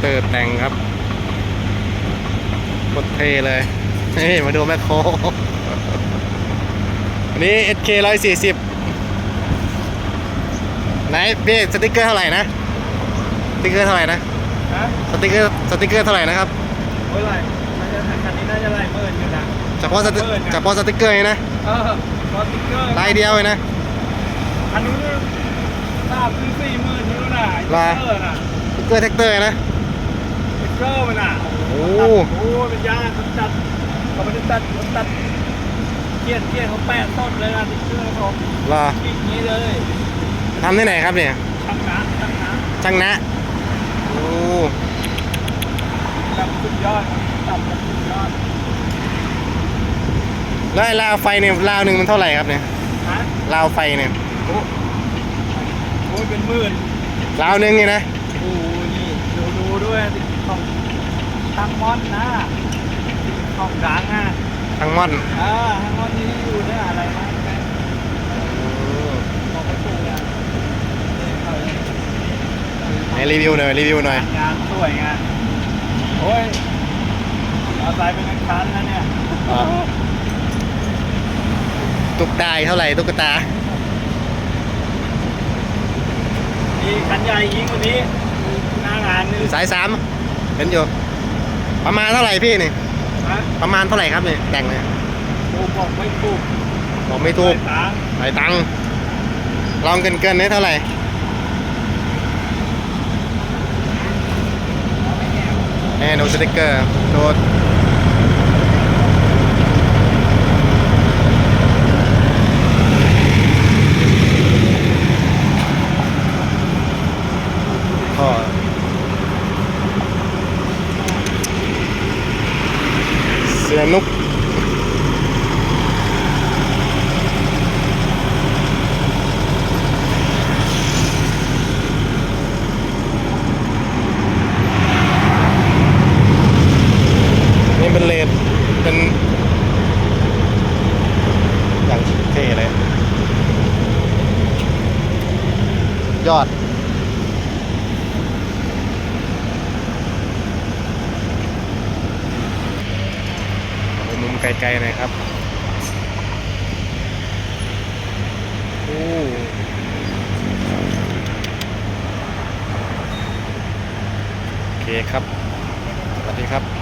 แต่งครับโคตรเท่เลยนี่มาดูแมคโครอันนี้ SK 140ไหนพี่สติกเกอร์เท่าไหร่นะ สติกเกอร์เท่าไหร่นะฮะสติกเกอร์สติกเกอร์เท่าไหร่นะครับโอ้ยไรน่าจะคันนี้น่าจะไล่เมินอยู่นะเฉพาะสติเฉพาะสติกเกอร์นี่นะเออสติ๊กเกอร์ลายเดียวเลยนะอันนู้นทราบซื้อสี่หมื่นอยู่น่ะลาสติ๊กเกอร์น่ะสติกเกอร์แท็กเตอร์นะสติ๊ก เกอร์มันน่ะโอ้โอ้ยเป็นยากมันตัดเขาไม่ได้ตัดมันตัดเกียดเกียดเขาแปะต้นเลยนะสติ๊กเกอร์เขารอขีดอย่างนี้เลยทำที่ไหนครับเนี่ยช่างนะช่างนะช่างนะโอ้แบบสุดยอดตัดแบบสุดยอดแล้วไอ้ราวไฟเนี่ยราวหนึ่งมันเท่าไหร่ครับเนี่ยฮะราวไฟเนี่ยโอ้โอ้ยเป็นหมื่นราวหนึ่งนี่นะโอ้ยนี่ดูดูด้วย ของตังมอนนะของดังอะทั้งม่อนอ่าทั้งมอนนี่อยู่เนี่ยอะไรมาบอกไม่ถูกอะนี่เขาเลยไหนรีวิวหน่อยรีวิวหน่อยงานสวยงานโอ้ยเอาใจเป็นคันแล้วเนี่ยอ่าตุ๊กตาเท่าไหร่ตุ๊กตามีคันใหญ่ยิ่งกว่านี้หน้างานนี่สายสาม เห็นอยู่ ประมาณเท่าไหร่พี่นี่ฮะประมาณเท่าไหร่ครับเนี่ยแต่งเนี่ยถูกบอกไม่ถูกบอกไม่ถูกตางหลายตังค์ลองเกินเกินๆได้เท่าไหร่แน่ดูสติกเกอร์ดูท่อ เสือนุกนี่เป็นเลดเป็น อย่างเท่เลย ยอด เอามุมไกลๆหน่อยครับโอ้โอเคครับ สวัสดีครับ